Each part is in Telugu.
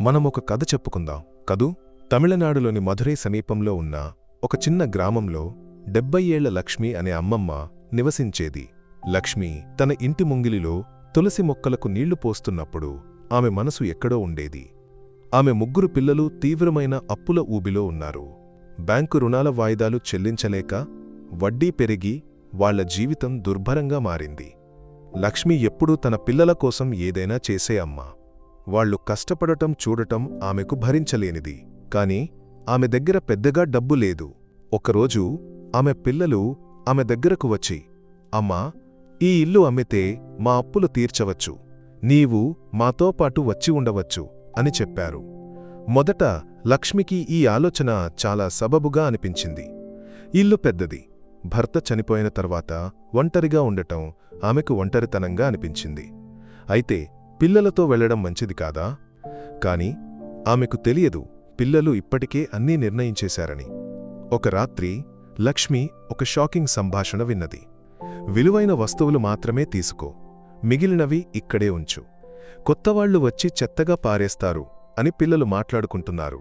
మనం ఒక కథ చెప్పుకుందాం. కదూ? తమిళనాడులోని మధురై సమీపంలో ఉన్న ఒక చిన్న గ్రామంలో డెబ్బై ఏళ్ళ లక్ష్మి అనే అమ్మమ్మ నివసించేది. లక్ష్మి తన ఇంటి ముంగిలిలో తులసి మొక్కలకు నీళ్ళు పోస్తున్నప్పుడు ఆమె మనసు ఎక్కడో ఉండేది. ఆమె ముగ్గురు పిల్లలు తీవ్రమైన అప్పుల ఊబిలో ఉన్నారు. బ్యాంకు రుణాల వాయిదాలు చెల్లించలేక వడ్డీ పెరిగి వాళ్ళ జీవితం దుర్భరంగా మారింది. లక్ష్మి ఎప్పుడూ తన పిల్లల కోసం ఏదైనా చేసే అమ్మ. వాళ్ళు కష్టపడటం చూడటం ఆమెకు భరించలేనిది. కాని ఆమె దగ్గర పెద్దగా డబ్బు లేదు. ఒకరోజు ఆమె పిల్లలు ఆమె దగ్గరకు వచ్చి అమ్మా ఈ ఇల్లు అమ్మితే మా అప్పులు తీర్చవచ్చు. నీవు మాతో పాటు వచ్చి ఉండవచ్చు అని చెప్పారు. మొదట లక్ష్మికి ఈ ఆలోచన చాలా సబబుగా అనిపించింది. ఇల్లు పెద్దది. భర్త చనిపోయిన తర్వాత ఒంటరిగా ఉండటం ఆమెకు ఒంటరితనంగా అనిపించింది. అయితే పిల్లలతో వెళ్ళడం మంచిది కాదా? కాని ఆమెకు తెలియదు పిల్లలు ఇప్పటికే అన్నీ నిర్ణయించేశారని. ఒక రాత్రి లక్ష్మి ఒక షాకింగ్ సంభాషణ విన్నది. విలువైన వస్తువులు మాత్రమే తీసుకో. మిగిలినవి ఇక్కడే ఉంచు. కొత్తవాళ్ళు వచ్చి చెత్తగా పారేస్తారు అని పిల్లలు మాట్లాడుకుంటున్నారు.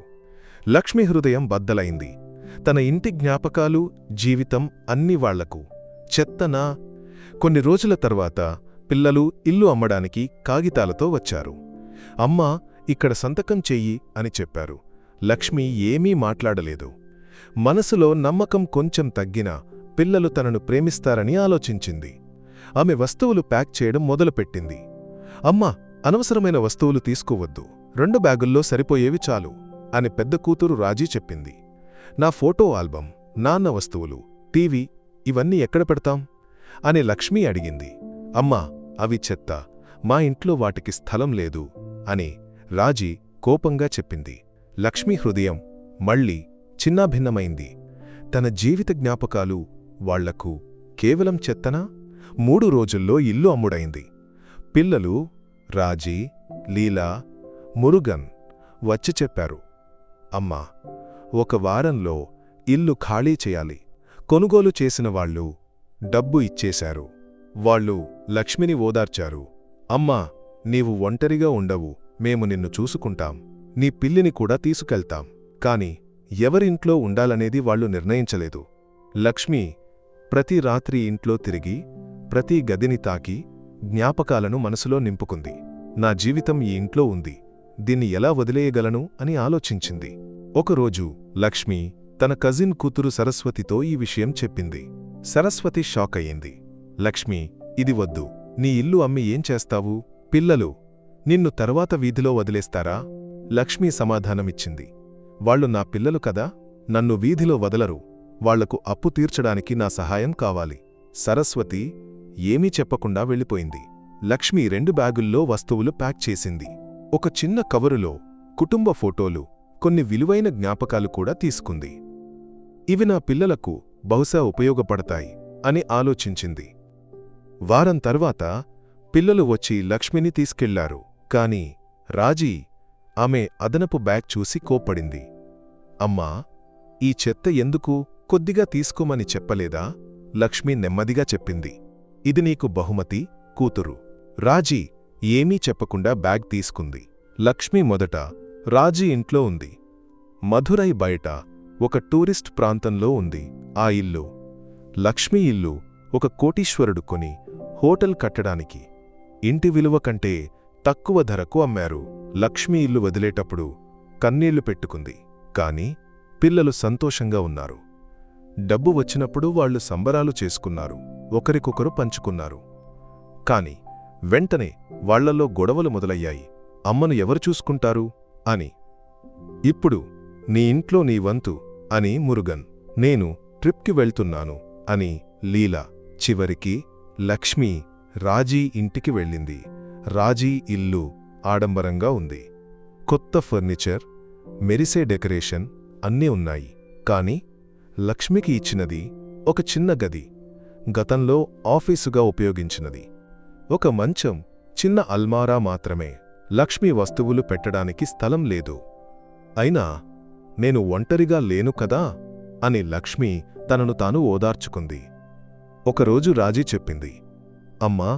లక్ష్మి హృదయం బద్దలైంది. తన ఇంటి జ్ఞాపకాలు జీవితం అన్ని వాళ్ళకు. చెత్తనా? కొన్ని రోజుల తర్వాత పిల్లలు ఇల్లు అమ్మడానికి కాగితాలతో వచ్చారు. అమ్మా ఇక్కడ సంతకం చెయ్యి అని చెప్పారు. లక్ష్మి ఏమీ మాట్లాడలేదు. మనసులో నమ్మకం కొంచెం తగ్గినా పిల్లలు తనను ప్రేమిస్తారని ఆలోచించింది. ఆమె వస్తువులు ప్యాక్ చేయడం మొదలుపెట్టింది. అమ్మా అనవసరమైన వస్తువులు తీసుకోవద్దు. రెండు బ్యాగుల్లో సరిపోయేవి చాలు అని పెద్ద కూతురు రాజీ చెప్పింది. నా ఫోటో ఆల్బం నాన్న వస్తువులు టీవీ ఇవన్నీ ఎక్కడ పెడతాం? అని లక్ష్మి అడిగింది. అమ్మా అవి చెత్త మా ఇంట్లో వాటికి స్థలం లేదు అని రాజీ కోపంగా చెప్పింది. లక్ష్మీ హృదయం మళ్ళీ చిన్నాభిన్నమైంది. తన జీవిత జ్ఞాపకాలు వాళ్ళకు కేవలం చెత్తనా? మూడు రోజుల్లో ఇల్లు అమ్ముడైంది. పిల్లలు రాజీ లీలా మురుగన్ వచ్చి చెప్పారు అమ్మా ఒక వారంలో ఇల్లు ఖాళీ చేయాలి. కొనుగోలు చేసిన వాళ్ళు డబ్బు ఇచ్చేశారు. వాళ్ళు లక్ష్మిని ఓదార్చారు. అమ్మా నీవు ఒంటరిగా ఉండవు. మేము నిన్ను చూసుకుంటాం. నీ పిల్లిని కూడా తీసుకెళ్తాం. కాని ఎవరింట్లో ఉండాలనేది వాళ్ళు నిర్ణయించలేదు. లక్ష్మి ప్రతి రాత్రి ఇంట్లో తిరిగి ప్రతి గదిని తాకి జ్ఞాపకాలను మనసులో నింపుకుంది. నా జీవితం ఈ ఇంట్లో ఉంది. దీన్ని ఎలా వదిలేయగలను? అని ఆలోచించింది. ఒకరోజు లక్ష్మి తన కజిన్ కూతురు సరస్వతితో ఈ విషయం చెప్పింది. సరస్వతి షాక్ అయ్యింది లక్ష్మి ఇది వద్దు. నీ ఇల్లు అమ్మి ఏం చేస్తావు? పిల్లలు నిన్ను తర్వాత వీధిలో వదిలేస్తారా? లక్ష్మి సమాధానమిచ్చింది. వాళ్ళు నా పిల్లలు కదా నన్ను వీధిలో వదలరు. వాళ్ళకు అప్పు తీర్చడానికి నా సహాయం కావాలి. సరస్వతి ఏమీ చెప్పకుండా వెళ్ళిపోయింది. లక్ష్మి రెండు బ్యాగుల్లో వస్తువులు ప్యాక్ చేసింది. ఒక చిన్న కవరులో కుటుంబ ఫోటోలు కొన్ని విలువైన జ్ఞాపకాలు కూడా తీసుకుంది. ఇవి నా పిల్లలకు బహుశా ఉపయోగపడతాయి అని ఆలోచించింది. వారం తర్వాత పిల్లలు వచ్చి లక్ష్మిని తీసుకెళ్ళారు. కాని రాజీ ఆమె అదనపు బ్యాగ్ చూసి కోప్పడింది. అమ్మా ఈ చెత్త ఎందుకు కొద్దిగా తీసుకోమని చెప్పలేదా? లక్ష్మి నెమ్మదిగా చెప్పింది. ఇది నీకు బహుమతి కూతురు. రాజీ ఏమీ చెప్పకుండా బ్యాగ్ తీసుకుంది. లక్ష్మి మొదట రాజీ ఇంట్లో ఉంది. మధురై బయట ఒక టూరిస్ట్ ప్రాంతంలో ఉంది. ఆ ఇల్లు లక్ష్మి ఇల్లు ఒక కోటీశ్వరుడు కొని హోటల్ కట్టడానికి ఇంటి విలువ కంటే తక్కువ ధరకు అమ్మారు. లక్ష్మి ఇల్లు వదిలేటప్పుడు కన్నీళ్ళు పెట్టుకుంది. కాని పిల్లలు సంతోషంగా ఉన్నారు. డబ్బు వచ్చినప్పుడు వాళ్ళు సంబరాలు చేసుకున్నారు. ఒకరికొకరు పంచుకున్నారు. కాని వెంటనే వాళ్ళలో గొడవలు మొదలయ్యాయి. అమ్మను ఎవరు చూసుకుంటారు? అని. ఇప్పుడు నీ ఇంట్లో నీ వంతు అని మురుగన్. నేను ట్రిప్కి వెళ్తున్నాను అని లీలా చివరికి లక్ష్మి రాజీ ఇంటికి వెళ్ళింది. రాజీ ఇల్లు ఆడంబరంగా ఉంది. కొత్త ఫర్నిచర్ మెరిసే డెకరేషన్ అన్నీ ఉన్నాయి. కాని లక్ష్మికి ఇచ్చినది ఒక చిన్న గది గతంలో ఆఫీసుగా ఉపయోగించినది. ఒక మంచం చిన్న అల్మారా మాత్రమే లక్ష్మి వస్తువులు పెట్టడానికి స్థలం లేదు. అయినా నేను ఒంటరిగా లేను కదా అని లక్ష్మి తనను తాను ఓదార్చుకుంది. ఒకరోజు రాజీ చెప్పింది అమ్మా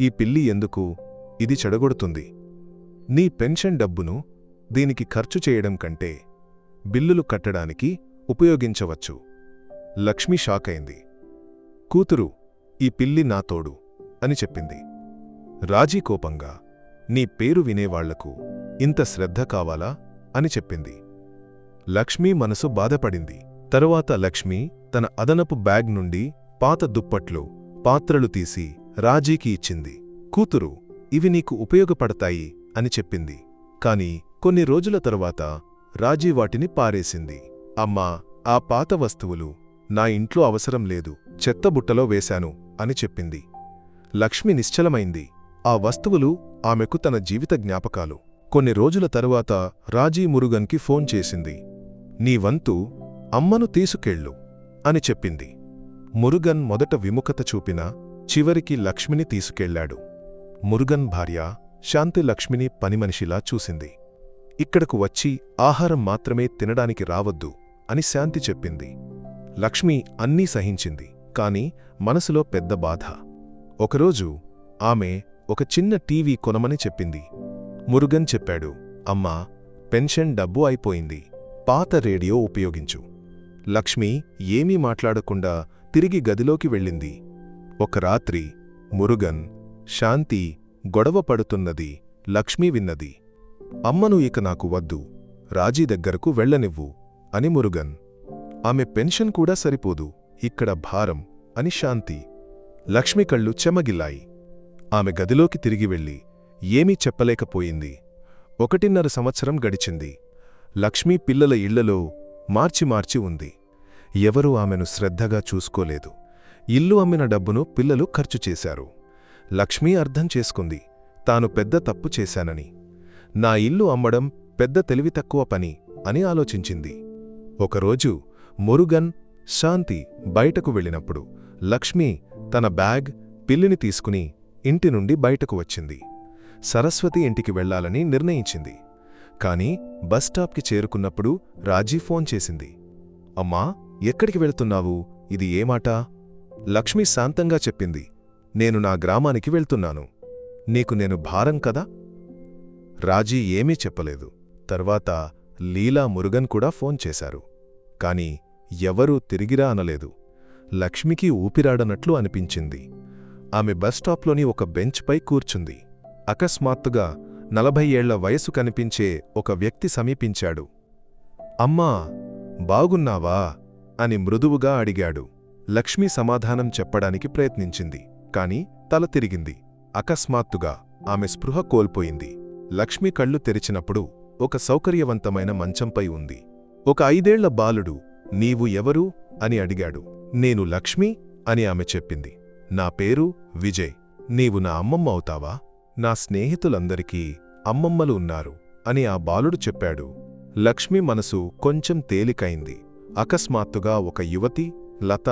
ఈ పిల్లి ఎందుకు ఇది చెడగొడుతుంది? నీ పెన్షన్ డబ్బును దీనికి ఖర్చు చేయడం కంటే బిల్లులు కట్టడానికి ఉపయోగించవచ్చు. లక్ష్మి షాకైంది కూతురు ఈ పిల్లి నా తోడు అని చెప్పింది. రాజీ కోపంగా నీ పేరు వినేవాళ్ళకు ఇంత శ్రద్ధ కావాలా? అని చెప్పింది. లక్ష్మీ మనసు బాధపడింది. తరువాత లక్ష్మి తన అదనపు బ్యాగ్ నుండి పాత దుప్పట్లు పాత్రలు తీసి రాజీకి ఇచ్చింది. కూతురు ఇవి నీకు ఉపయోగపడతాయి అని చెప్పింది. కాని కొన్ని రోజుల తరువాత రాజీ వాటిని పారేసింది. అమ్మా ఆ పాత వస్తువులు నా ఇంట్లో అవసరం లేదు చెత్తబుట్టలో వేశాను అని చెప్పింది. లక్ష్మి నిశ్చలమైంది. ఆ వస్తువులు ఆమెకు తన జీవిత జ్ఞాపకాలు. కొన్ని రోజుల తరువాత రాజీ మురుగన్కి ఫోన్ చేసింది. నీ వంతు అమ్మను తీసుకెళ్ళు అని చెప్పింది. మురుగన్ మొదట విముఖత చూపినా చివరికి లక్ష్మిని తీసుకెళ్ళాడు. మురుగన్ భార్య శాంతి లక్ష్మిని పనిమనిషిలా చూసింది. ఇక్కడకు వచ్చి ఆహారం మాత్రమే తినడానికి రావద్దు అని శాంతి చెప్పింది. లక్ష్మి అన్నీ సహించింది కాని మనసులో పెద్ద బాధ. ఒకరోజు ఆమె ఒక చిన్న టీవీ కొనమని చెప్పింది. మురుగన్ చెప్పాడు అమ్మా పెన్షన్ డబ్బు అయిపోయింది. పాత రేడియో ఉపయోగించు. లక్ష్మి ఏమీ మాట్లాడకుండా తిరిగి గదిలోకి వెళ్ళింది. ఒక రాత్రి మురుగన్ శాంతి గొడవ పడుతున్నది లక్ష్మి విన్నది. అమ్మను ఇక నాకు వద్దు రాజీ దగ్గరకు వెళ్ళనివ్వు అని మురుగన్. ఆమె పెన్షన్ కూడా సరిపోదు ఇక్కడ భారం అని శాంతి. లక్ష్మి కళ్ళు చెమగిల్లాయి ఆమె గదిలోకి తిరిగి వెళ్ళి ఏమీ చెప్పలేకపోయింది. ఒకటిన్నర సంవత్సరం గడిచింది. లక్ష్మీ పిల్లల ఇళ్ళలో మార్చి మార్చి ఉంది. ఎవరూ ఆమెను శ్రద్ధగా చూసుకోలేదు. ఇల్లు అమ్మిన డబ్బును పిల్లలు ఖర్చు చేశారు. లక్ష్మీ అర్థం చేసుకుంది. తాను పెద్ద తప్పు చేశానని. నా ఇల్లు అమ్మడం పెద్ద తెలివి తక్కువ పని అని ఆలోచించింది. ఒకరోజు మురుగన్ శాంతి బయటకు వెళ్ళినప్పుడు లక్ష్మి తన బ్యాగ్ పిల్లిని తీసుకుని ఇంటి నుండి బయటకు వచ్చింది. సరస్వతి ఇంటికి వెళ్ళాలని నిర్ణయించింది. కాని బస్టాప్కి చేరుకున్నప్పుడు రాజీ ఫోన్ చేసింది. అమ్మా ఎక్కడికి వెళ్తున్నావు? ఇది ఏమాట లక్ష్మి శాంతంగా చెప్పింది. నేను నా గ్రామానికి వెళ్తున్నాను. నీకు నేను భారం కదా? రాజీ ఏమీ చెప్పలేదు. తర్వాత లీలా మురుగన్ కూడా ఫోన్ చేశారు. కాని ఎవరూ తిరిగిరా అనలేదు. లక్ష్మికి ఊపిరాడనట్లు అనిపించింది. ఆమె బస్టాప్లోని ఒక బెంచ్పై కూర్చుంది. అకస్మాత్తుగా నలభై ఏళ్ళ వయసు కనిపించే ఒక వ్యక్తి సమీపించాడు. అమ్మా బాగున్నావా? అని మృదువుగా అడిగాడు. లక్ష్మి సమాధానం చెప్పడానికి ప్రయత్నించింది కాని తల తిరిగింది. అకస్మాత్తుగా ఆమె స్పృహ కోల్పోయింది. లక్ష్మి కళ్ళు తెరిచినప్పుడు ఒక సౌకర్యవంతమైన మంచంపై ఉంది. ఒక ఐదేళ్ళ బాలుడు నీవు ఎవరు? అని అడిగాడు. నేను లక్ష్మి అని ఆమె చెప్పింది. నా పేరు విజయ్. నీవు నా అమ్మమ్మ అవుతావా? నా స్నేహితులందరికీ అమ్మమ్మలు ఉన్నారు అని ఆ బాలుడు చెప్పాడు. లక్ష్మి మనసు కొంచెం తేలికైంది. అకస్మాత్తుగా ఒక యువతి లత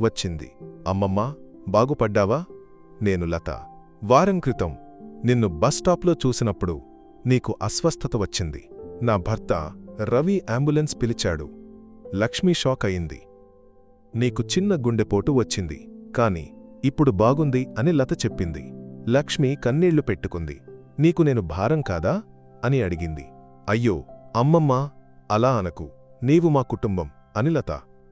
వచ్చింది. అమ్మమ్మ బాగుపడ్డావా? నేను లత. వారం క్రితం నిన్ను బస్టాప్లో చూసినప్పుడు నీకు అస్వస్థత వచ్చింది. నా భర్త రవి అంబులెన్స్ పిలిచాడు. లక్ష్మి షాక్ అయింది. నీకు చిన్న గుండెపోటు వచ్చింది. కాని ఇప్పుడు బాగుంది అని లత చెప్పింది. లక్ష్మి కన్నీళ్ళు పెట్టుకుంది. నీకు నేను భారం కాదా? అని అడిగింది. అయ్యో అమ్మమ్మ అలా అనకు. నీవు మా కుటుంబం. అనిలత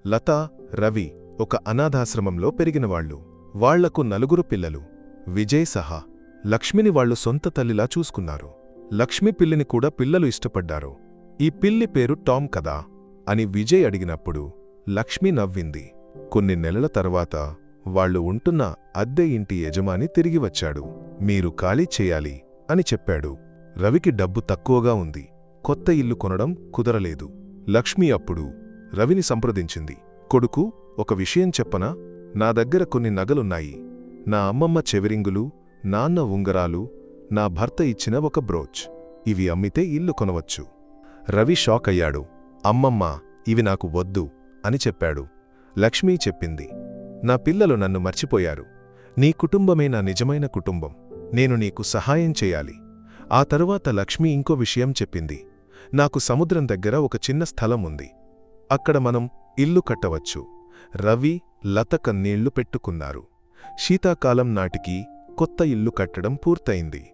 లత రవి ఒక అనాథాశ్రమంలో పెరిగినవాళ్ళు వాళ్ళకు నలుగురు పిల్లలు. విజయ్ సహా లక్ష్మిని వాళ్ళు సొంత తల్లిలా చూసుకున్నారు. లక్ష్మి పిల్లిని కూడా పిల్లలు ఇష్టపడ్డారు. ఈ పిల్లి పేరు టామ్ కదా అని విజయ్ అడిగినప్పుడు లక్ష్మి నవ్వింది. కొన్ని నెలల తర్వాత వాళ్ళు ఉంటున్న అద్దె ఇంటి యజమాని తిరిగి వచ్చాడు. మీరు ఖాళీ చేయాలి అని చెప్పాడు. రవికి డబ్బు తక్కువగా ఉంది. కొత్త ఇల్లు కొనడం కుదరలేదు. లక్ష్మి అప్పుడు రవిని సంప్రదించింది. కొడుకు ఒక విషయం చెప్పనా? నా దగ్గర కొన్ని నగలున్నాయి. నా అమ్మమ్మ చెవిరింగులు నాన్న ఉంగరాలు నా భర్త ఇచ్చిన ఒక బ్రోచ్. ఇవి అమ్మితే ఇల్లు కొనవచ్చు. రవి షాక్ అయ్యాడు. అమ్మమ్మ ఇవి నాకు వద్దు అని చెప్పాడు. లక్ష్మీ చెప్పింది. నా పిల్లలు నన్ను మర్చిపోయారు. నీ కుటుంబమే నా నిజమైన కుటుంబం. నేను నీకు సహాయం చేయాలి. ఆ తరువాత లక్ష్మి ఇంకో విషయం చెప్పింది. నాకు సముద్రం దగ్గర ఒక చిన్న స్థలం ఉంది. అక్కడ మనం ఇల్లు కట్టవచ్చు. రవి లత కన్నీళ్ళు పెట్టుకున్నారు. శీతాకాలం నాటికి కొత్త ఇల్లు కట్టడం పూర్తయింది.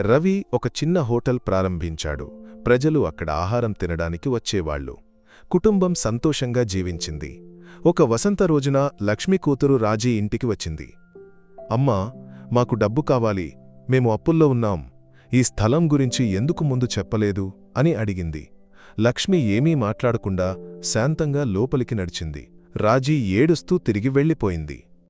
రవి ఒక చిన్న హోటల్ ప్రారంభించాడు. ప్రజలు అక్కడ ఆహారం తినడానికి వచ్చేవాళ్ళు కుటుంబం సంతోషంగా జీవించింది. ఒక వసంత రోజున లక్ష్మి కూతురు రాజీ ఇంటికి వచ్చింది. అమ్మా మాకు డబ్బు కావాలి. మేము అప్పుల్లో ఉన్నాం. ఈ స్థలం గురించి ఎందుకు ముందు చెప్పలేదు? అని అడిగింది. లక్ష్మి ఏమీ మాట్లాడకుండా శాంతంగా లోపలికి నడిచింది. రాజీ ఏడుస్తూ తిరిగి వెళ్ళిపోయింది.